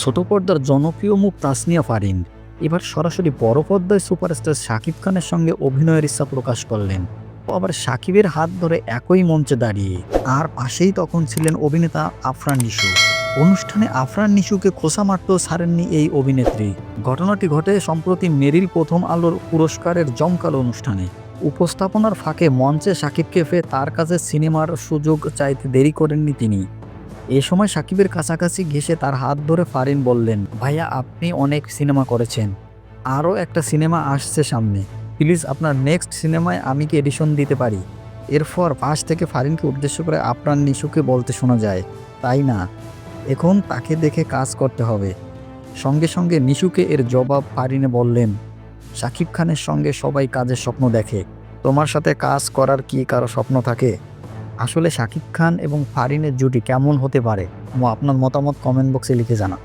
ছোট পর্দার জনপ্রিয় মুখ তাসনিয়া ফারিন। এবার সরাসরি বড় পর্দায় সুপারস্টার শাকিব খানের সঙ্গে অভিনয়ের ইচ্ছা প্রকাশ করলেন। আবার শাকিবের হাত ধরে একই মঞ্চে দাঁড়িয়ে। আর পাশেই তখন ছিলেন অভিনেতা আফরান নিশু। অনুষ্ঠানে আফরান নিশুকে খোসা মারতেও ছাড়েননি এই অভিনেত্রী। ঘটনাটি ঘটে সম্প্রতি মেরিল প্রথম আলোর পুরস্কারের জমকালো অনুষ্ঠানে। উপস্থাপনার ফাঁকে মঞ্চে সাকিবকে ফে তার কাছে সিনেমার সুযোগ চাইতে দেরি করেননি তিনি। এ সময় সাকিবের কাছাকাছি ঘেসে তার হাত ধরে ফারিন বললেন, ভাইয়া, আপনি অনেক সিনেমা করেছেন। আরও একটা সিনেমা আসছে সামনে। প্লিজ আপনার নেক্সট সিনেমায় আমি কি এডিশন দিতে পারি? এরপর পাশ থেকে ফারিনকে উদ্দেশ্য করে আপনার নিশুকে বলতে শোনা যায়, তাই না? এখন তাকে দেখে কাজ করতে হবে। সঙ্গে সঙ্গে নিশুকে এর জবাব ফারিনে বললেন শাকিব খানের সঙ্গে সবাই কাজের স্বপ্ন দেখে। তোমার সাথে কাজ করার কি কারও স্বপ্ন থাকে? আসলে শাকিব খান এবং ফারিনের জুটি কেমন হতে পারে? আপনার মতামত কমেন্ট বক্সে লিখে জানা